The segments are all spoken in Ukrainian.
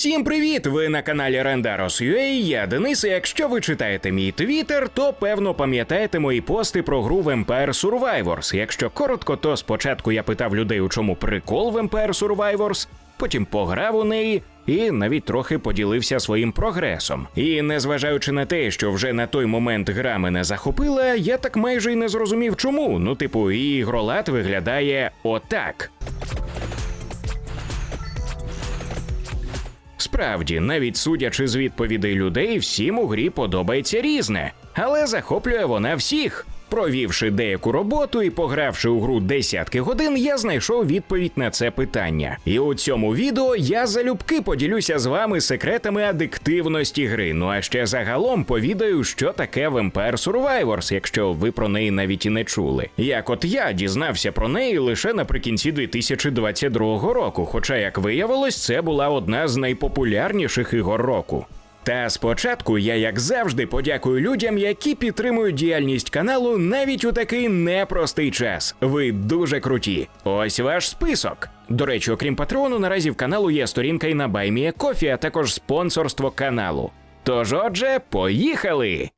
Всім привіт! Ви на каналі Rendaros.ua, я Денис. і Якщо ви читаєте мій твіттер, то певно пам'ятаєте мої пости про гру Vampire Survivors. Якщо коротко, то спочатку я питав людей, у чому прикол Vampire Survivors, потім пограв у неї. І навіть трохи поділився своїм прогресом. І незважаючи на те, що вже на той момент гра мене захопила, я так майже й не зрозумів, чому. Ну, типу, і ігролад виглядає отак. Справді, навіть судячи з відповідей людей, всім у грі подобається різне, але захоплює вона всіх. Провівши деяку роботу і погравши у гру десятки годин, я знайшов відповідь на це питання. І у цьому відео я залюбки поділюся з вами секретами адиктивності гри. Ну а ще загалом повідаю, що таке Vampire Survivors, якщо ви про неї навіть і не чули. Як от я дізнався про неї лише наприкінці 2022 року, хоча, як виявилось, це була одна з найпопулярніших ігор року. Та спочатку я, як завжди, подякую людям, які підтримують діяльність каналу навіть у такий непростий час. Ви дуже круті. Ось ваш список. До речі, окрім патрону, наразі в каналу є сторінка і на Кофі, а також спонсорство каналу. Тож, отже, поїхали!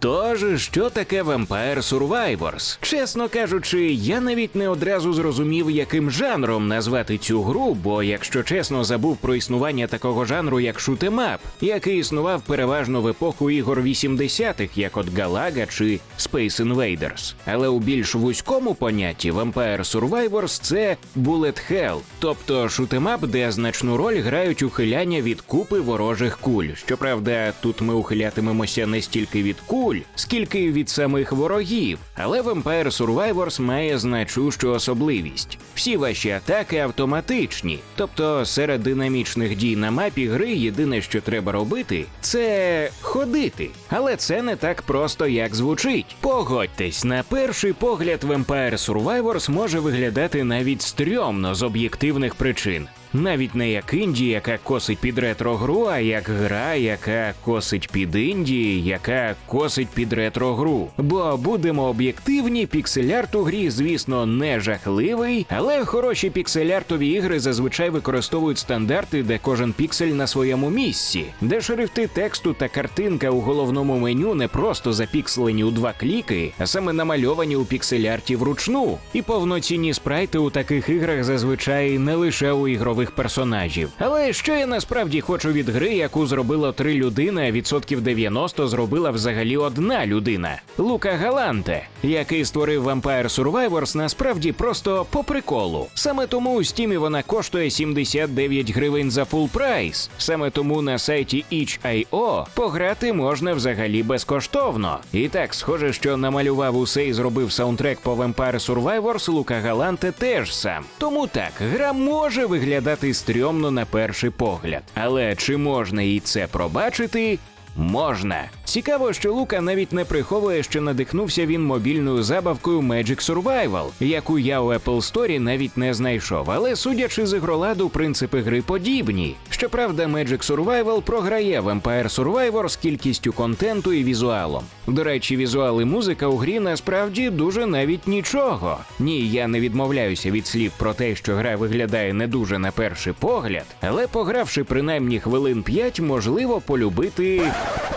Тож, що таке Vampire Survivors? Чесно кажучи, я навіть не одразу зрозумів, яким жанром назвати цю гру, бо, якщо чесно, забув про існування такого жанру, як шутемап, який існував переважно в епоху ігор 80-х, як от Galaga чи Space Invaders. Але у більш вузькому понятті Vampire Survivors – це Bullet Hell, тобто шутемап, де значну роль грають ухиляння від купи ворожих куль. Щоправда, тут ми ухилятимемося не стільки від куль, скільки від самих ворогів. Але Vampire Survivors має значущу особливість. Всі ваші атаки автоматичні, тобто серед динамічних дій на мапі гри єдине, що треба робити, це ходити. Але це не так просто, як звучить. Погодьтесь, на перший погляд Vampire Survivors може виглядати навіть стрьомно з об'єктивних причин. Навіть не як інді, яка косить під ретро-гру, а як гра, яка косить під інді, яка косить під ретро-гру. Бо будемо об'єктивні, піксель-арт у грі, звісно, не жахливий, але хороші піксель-артові ігри зазвичай використовують стандарти, де кожен піксель на своєму місці, де шрифти тексту та картинка у головному меню не просто запікселені у два кліки, а саме намальовані у піксель-арті вручну. І повноцінні спрайти у таких іграх зазвичай не лише у ігрових персонажів. Але що я насправді хочу від гри, яку зробило три людини, а відсотків 90 зробила взагалі одна людина Лука Галанте, який створив Vampire Survivors насправді просто по приколу. Саме тому у стімі вона коштує 79 гривень за фул прайс. Саме тому на сайті itch.io пограти можна взагалі безкоштовно. І так, схоже, що намалював усе і зробив саундтрек по Vampire Survivors Лука Галанте теж сам. Тому так, гра може виглядати стрьомно на перший погляд. Але чи можна їй це пробачити? Можна. Цікаво, що Лука навіть не приховує, що надихнувся він мобільною забавкою Magic Survival, яку я у Apple Store навіть не знайшов. Але судячи з ігроладу, принципи гри подібні. Щоправда, Magic Survival програє Vampire Survivor з кількістю контенту і візуалом. До речі, візуал і музика у грі насправді дуже навіть нічого. Ні, я не відмовляюся від слів про те, що гра виглядає не дуже на перший погляд, але погравши принаймні хвилин 5, можливо полюбити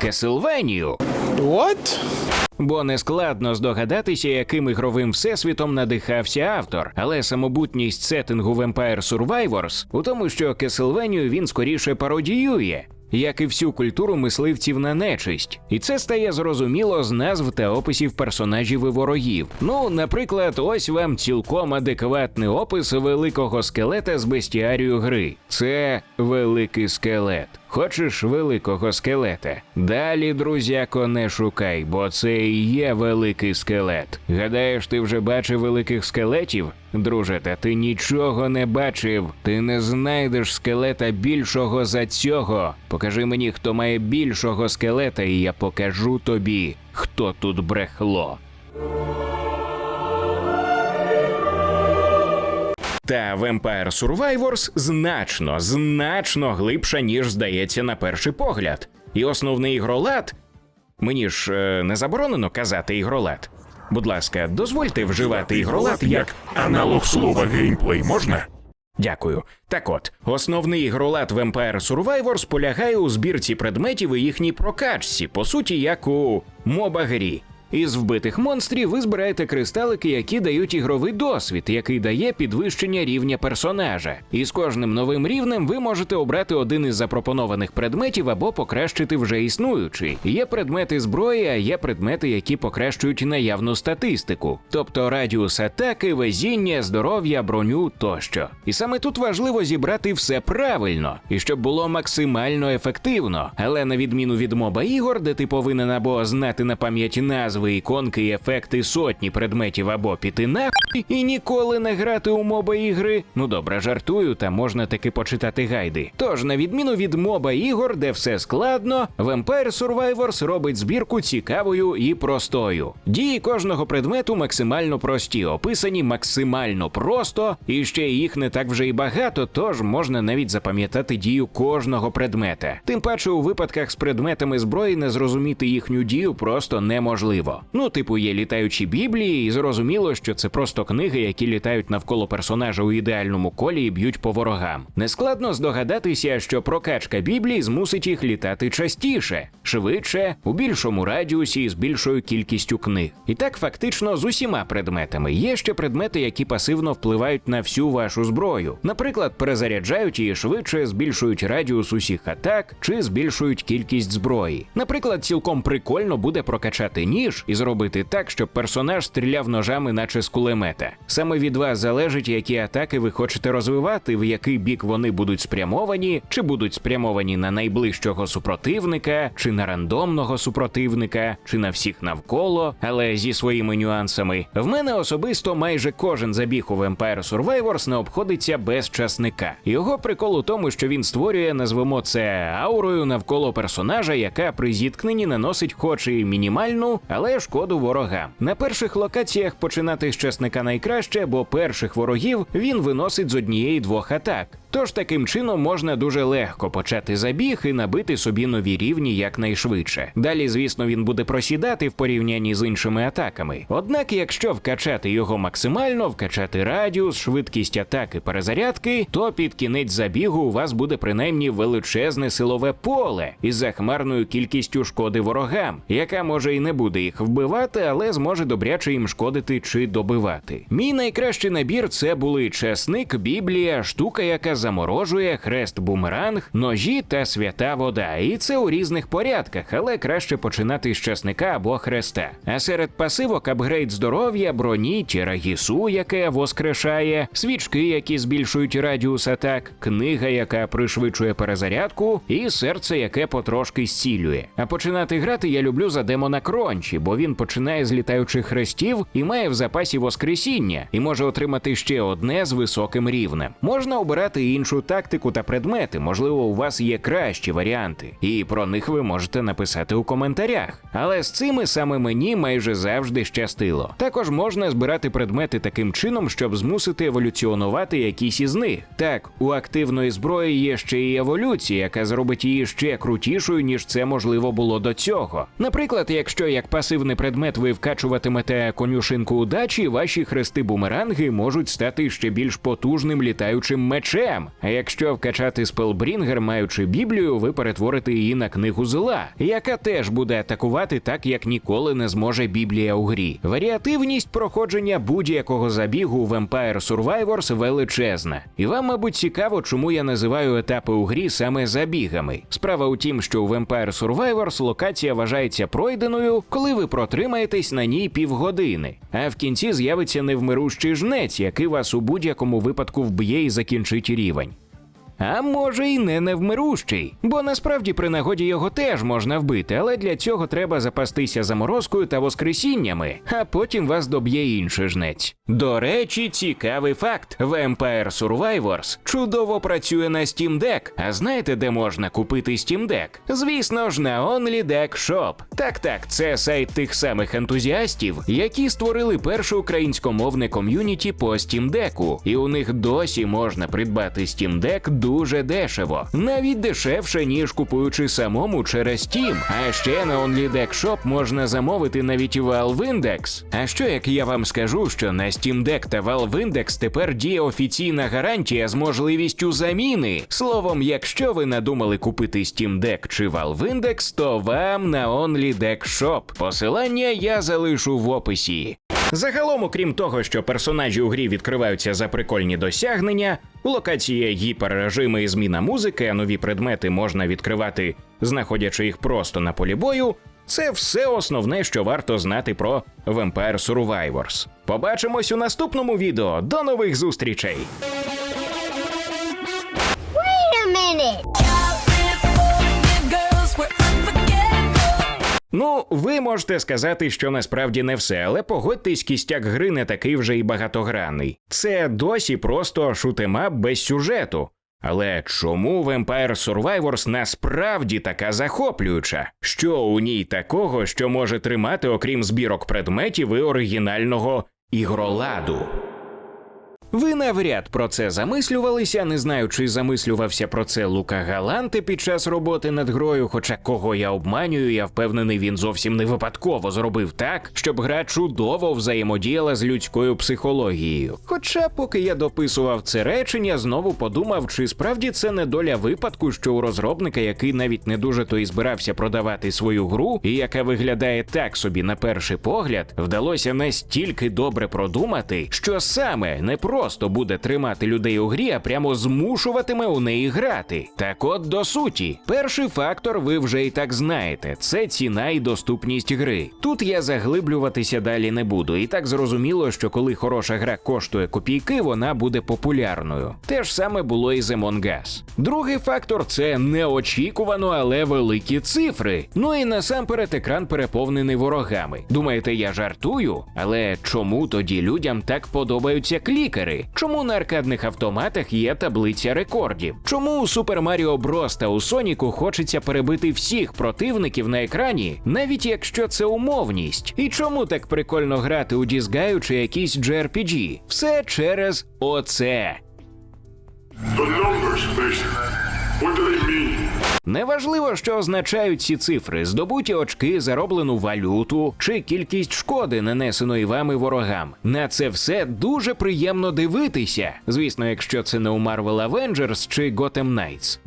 Castlevania. What? Бо не складно здогадатися, яким ігровим всесвітом надихався автор, але самобутність сеттингу Vampire Survivors у тому, що Castlevania він скоріше пародіює. Як і всю культуру мисливців на нечисть, і це стає зрозуміло з назв та описів персонажів і ворогів. Ну, наприклад, ось вам цілком адекватний опис великого скелета з бестіарію гри. Це великий скелет. Хочеш великого скелета? Далі, друзяко, не шукай, бо це і є великий скелет. Гадаєш, ти вже бачив великих скелетів? Друже, та ти нічого не бачив. Ти не знайдеш скелета більшого за цього. Покажи мені, хто має більшого скелета, і я покажу тобі, хто тут брехло. Та Vampire Survivors значно, значно глибша, ніж здається на перший погляд. І основний ігролад. Мені ж е, не заборонено казати ігролад. Будь ласка, дозвольте вживати ігролад як Аналог слова геймплей можна? Дякую. Так от, основний ігролад Vampire Survivors полягає у збірці предметів і їхній прокачці, по суті, як у моба-грі. Із вбитих монстрів ви збираєте кристалики, які дають ігровий досвід, який дає підвищення рівня персонажа. І з кожним новим рівнем ви можете обрати один із запропонованих предметів або покращити вже існуючий. Є предмети зброї, а є предмети, які покращують наявну статистику, тобто радіус атаки, везіння, здоров'я, броню тощо. І саме тут важливо зібрати все правильно і щоб було максимально ефективно. Але на відміну від моба ігор, де ти повинен або знати на пам'яті назви, іконки і ефекти сотні предметів або піти нахуй і ніколи не грати у моба ігри. Ну добре, жартую, та можна таки почитати гайди. Тож, на відміну від моба ігор, де все складно, Vampire Survivors робить збірку цікавою і простою. Дії кожного предмету максимально прості, описані максимально просто, і ще їх не так вже й багато, тож можна навіть запам'ятати дію кожного предмета. Тим паче у випадках з предметами зброї не зрозуміти їхню дію просто неможливо. Ну, типу, є літаючі біблії, і зрозуміло, що це просто книги, які літають навколо персонажа у ідеальному колі і б'ють по ворогам. Нескладно здогадатися, що прокачка біблії змусить їх літати частіше, швидше, у більшому радіусі і з більшою кількістю книг. І так фактично з усіма предметами. Є ще предмети, які пасивно впливають на всю вашу зброю. Наприклад, перезаряджають її швидше, збільшують радіус усіх атак чи збільшують кількість зброї. Наприклад, цілком прикольно буде прокачати ніж і зробити так, щоб персонаж стріляв ножами, наче з кулемета. Саме від вас залежить, які атаки ви хочете розвивати, в який бік вони будуть спрямовані, чи будуть спрямовані на найближчого супротивника, чи на рандомного супротивника, чи на всіх навколо, але зі своїми нюансами. В мене особисто майже кожен забіг у Vampire Survivors не обходиться без часника. Його прикол у тому, що він створює, назвемо це аурою навколо персонажа, яка при зіткненні наносить хоч і мінімальну, але шкоду ворога. На перших локаціях починати з часника найкраще, бо перших ворогів він виносить з однієї двох атак. Тож таким чином можна дуже легко почати забіг і набити собі нові рівні якнайшвидше. Далі, звісно, він буде просідати в порівнянні з іншими атаками. Однак, якщо вкачати його максимально, вкачати радіус, швидкість атаки, перезарядки, то під кінець забігу у вас буде принаймні величезне силове поле із захмарною кількістю шкоди ворогам, яка може і не буде їх вбивати, але зможе добряче їм шкодити чи добивати. Мій найкращий набір це були чесник, біблія, штука, яка заморожує, хрест бумеранг, ножі та свята вода. І це у різних порядках, але краще починати з чесника або хреста. А серед пасивок апгрейд здоров'я, броні, тірагісу, яке воскрешає, свічки, які збільшують радіус атак, книга, яка пришвидшує перезарядку, і серце, яке потрошки зцілює. А починати грати я люблю за демона Крончі, бо він починає з літаючих хрестів і має в запасі воскресіння, і може отримати ще одне з високим рівнем. Можна обирати іншу тактику та предмети, можливо, у вас є кращі варіанти, і про них ви можете написати у коментарях. Але з цими саме мені майже завжди щастило. Також можна збирати предмети таким чином, щоб змусити еволюціонувати якісь із них. Так, у активної зброї є ще і еволюція, яка зробить її ще крутішою, ніж це можливо було до цього. Наприклад, якщо як пасивний предмет ви вкачуватимете конюшинку удачі, ваші хрести бумеранги можуть стати ще більш потужним літаючим мечем. А якщо вкачати спелбрінгер, маючи біблію, ви перетворите її на книгу зла, яка теж буде атакувати так, як ніколи не зможе біблія у грі. Варіативність проходження будь-якого забігу у Vampire Survivors величезна. І вам, мабуть, цікаво, чому я називаю етапи у грі саме забігами. Справа у тім, що у Vampire Survivors локація вважається пройденою, коли ви протримаєтесь на ній півгодини. А в кінці з'явиться невмирущий жнець, який вас у будь-якому випадку вб'є і закінчить рівень рівень. А може й не невмирущий, бо насправді при нагоді його теж можна вбити, але для цього треба запастися заморозкою та воскресіннями, а потім вас доб'є інший жнець. До речі, цікавий факт: Vampire Survivors чудово працює на Steam Deck. А знаєте, де можна купити Steam Deck? Звісно ж, на Only Deck Shop. Так, так, це сайт тих самих ентузіастів, які створили перше українськомовне ком'юніті по Steam Deck. І у них досі можна придбати Steam Deck дуже дешево, навіть дешевше, ніж купуючи самому через Steam. А ще на OnlyDeck Shop можна замовити навіть Valve Index. А що як я вам скажу, що на Steam Deck та Valve Index тепер діє офіційна гарантія з можливістю заміни? Словом, якщо ви надумали купити Steam Deck чи Valve Index, то вам на OnlyDeck Shop. Посилання я залишу в описі. Загалом, окрім того, що персонажі у грі відкриваються за прикольні досягнення, локація гіперрежими і зміна музики, а нові предмети можна відкривати, знаходячи їх просто на полі бою. Це все основне, що варто знати про Vampire Survivors. Побачимось у наступному відео. До нових зустрічей! Wait a minute. Ну, ви можете сказати, що насправді не все, але погодьтесь, кістяк гри не такий вже й багатогранний. Це досі просто шутемап без сюжету. Але чому Vampire Survivors насправді така захоплююча? Що у ній такого, що може тримати, окрім збірок предметів і оригінального ігроладу? Ви навряд про це замислювалися, не знаю, чи замислювався про це Лука Галанте під час роботи над грою. Хоча кого я обманюю, я впевнений, він зовсім не випадково зробив так, щоб гра чудово взаємодіяла з людською психологією. Хоча, поки я дописував це речення, знову подумав, чи справді це не доля випадку, що у розробника, який навіть не дуже то і збирався продавати свою гру, і яка виглядає так собі на перший погляд, вдалося настільки добре продумати, що саме не просто буде тримати людей у грі, а прямо змушуватиме у неї грати. Так от до суті, перший фактор ви вже і так знаєте: це ціна і доступність гри. Тут я заглиблюватися далі не буду, і так зрозуміло, що коли хороша гра коштує копійки, вона буде популярною. Те ж саме було і з Among Us. Другий фактор це неочікувано, але великі цифри. Ну і насамперед екран переповнений ворогами. Думаєте, я жартую? Але чому тоді людям так подобаються клікери? Чому на аркадних автоматах є таблиця рекордів? Чому у Super Mario Bros. та у Соніку хочеться перебити всіх противників на екрані, навіть якщо це умовність? І чому так прикольно грати у Disgaea чи якийсь JRPG? Все через оце. The numbers, What do they mean? Неважливо, що означають ці цифри: здобуті очки, зароблену валюту чи кількість шкоди, нанесеної вами ворогам. На це все дуже приємно дивитися. Звісно, якщо це не у Marvel Avengers чи Gotham Knights.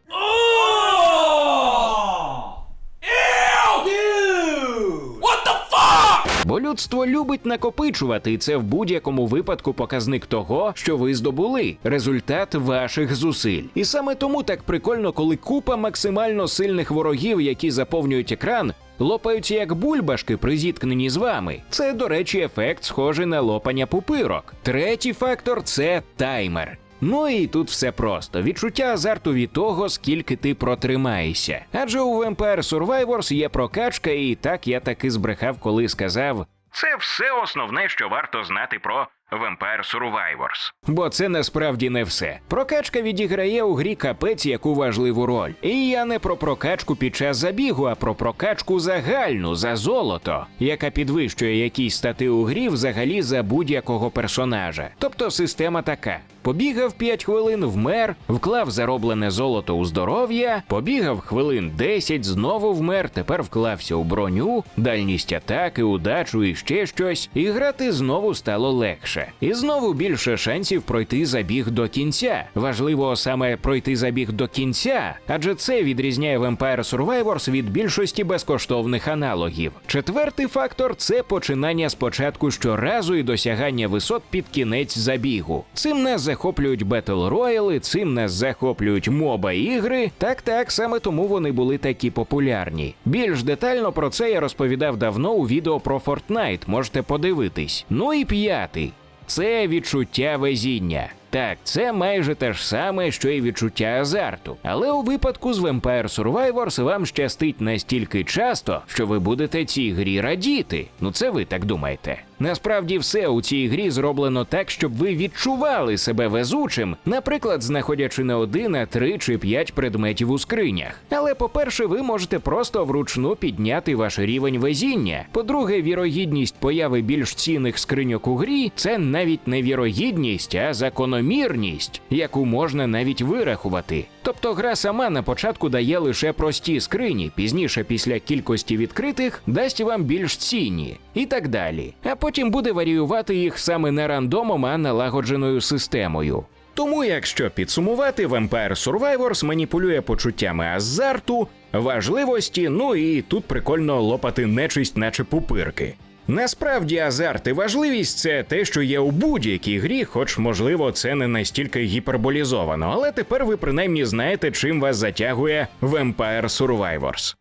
Бо людство любить накопичувати, і це в будь-якому випадку показник того, що ви здобули, результат ваших зусиль. І саме тому так прикольно, коли купа максимально сильних ворогів, які заповнюють екран. Лопаються як бульбашки при зіткненні з вами. Це, до речі, ефект схожий на лопання пупирок. Третій фактор це таймер. Ну і тут все просто: відчуття азарту від того, скільки ти протримаєшся. Адже у Vampire Survivors є прокачка, і так я таки збрехав, коли сказав. Це все основне, що варто знати про Vampire Survivors. Бо це насправді не все. Прокачка відіграє у грі капець яку важливу роль. І я не про прокачку під час забігу, а про прокачку загальну за золото, яка підвищує якісь стати у грі взагалі за будь-якого персонажа. Тобто система така: побігав 5 хвилин, вмер, вклав зароблене золото у здоров'я, побігав хвилин 10, знову вмер, тепер вклався у броню, дальність атаки, удачу і ще щось, і грати знову стало легше. І знову більше шансів пройти забіг до кінця. Важливо саме пройти забіг до кінця, адже це відрізняє Vampire Survivors від більшості безкоштовних аналогів. Четвертий фактор це починання спочатку щоразу і досягання висот під кінець забігу. Цим нас захоплюють Battle Royale, цим нас захоплюють моба ігри. Так, так, саме тому вони були такі популярні. Більш детально про це я розповідав давно у відео про Fortnite, можете подивитись. Ну і п'ятий. Це відчуття везіння. Так, це майже те ж саме, що і відчуття азарту. Але у випадку з Vampire Survivors вам щастить настільки часто, що ви будете цій грі радіти. Ну це ви так думаєте. Насправді все у цій грі зроблено так, щоб ви відчували себе везучим, наприклад, знаходячи не один, а три чи п'ять предметів у скринях. Але по-перше, ви можете просто вручну підняти ваш рівень везіння. По-друге, вірогідність появи більш цінних скриньок у грі це навіть не вірогідність, а закономірність, яку можна навіть вирахувати. Тобто гра сама на початку дає лише прості скрині, пізніше, після кількості відкритих, дасть вам більш цінні і так далі. А потім буде варіювати їх саме не рандомом, а налагодженою системою. Тому, якщо підсумувати, Vampire Survivors маніпулює почуттями азарту, важливості, ну і тут прикольно лопати нечисть, наче пупирки. Насправді азарт і важливість це те, що є у будь-якій грі, хоч можливо це не настільки гіперболізовано, але тепер ви принаймні знаєте, чим вас затягує Vampire Survivors.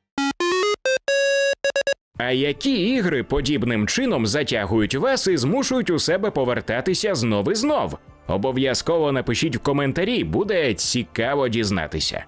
А які ігри подібним чином затягують вас і змушують у себе повертатися знов і знов? Обов'язково напишіть в коментарі, буде цікаво дізнатися.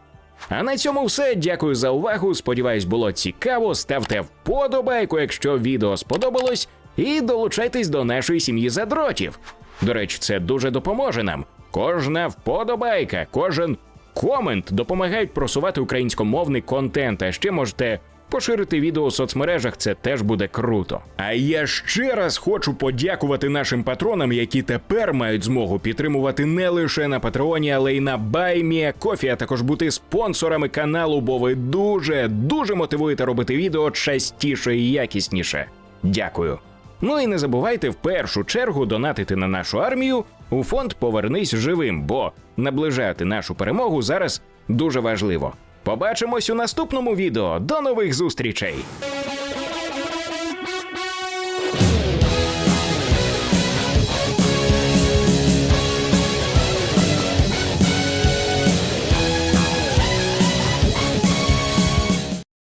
А на цьому все. Дякую за увагу. Сподіваюсь, було цікаво. Ставте вподобайку, якщо відео сподобалось, і долучайтесь до нашої сім'ї задротів. До речі, це дуже допоможе нам. Кожна вподобайка, кожен комент допомагають просувати українськомовний контент. А ще можете поширити відео у соцмережах, це теж буде круто. А я ще раз хочу подякувати нашим патронам, які тепер мають змогу підтримувати не лише на Патреоні, але й на Баймія Кофі, а також бути спонсорами каналу, бо ви дуже дуже мотивуєте робити відео частіше і якісніше. Дякую. Ну і не забувайте в першу чергу донатити на нашу армію у фонд Повернись живим, бо наближати нашу перемогу зараз дуже важливо. Побачимось у наступному відео. До нових зустрічей!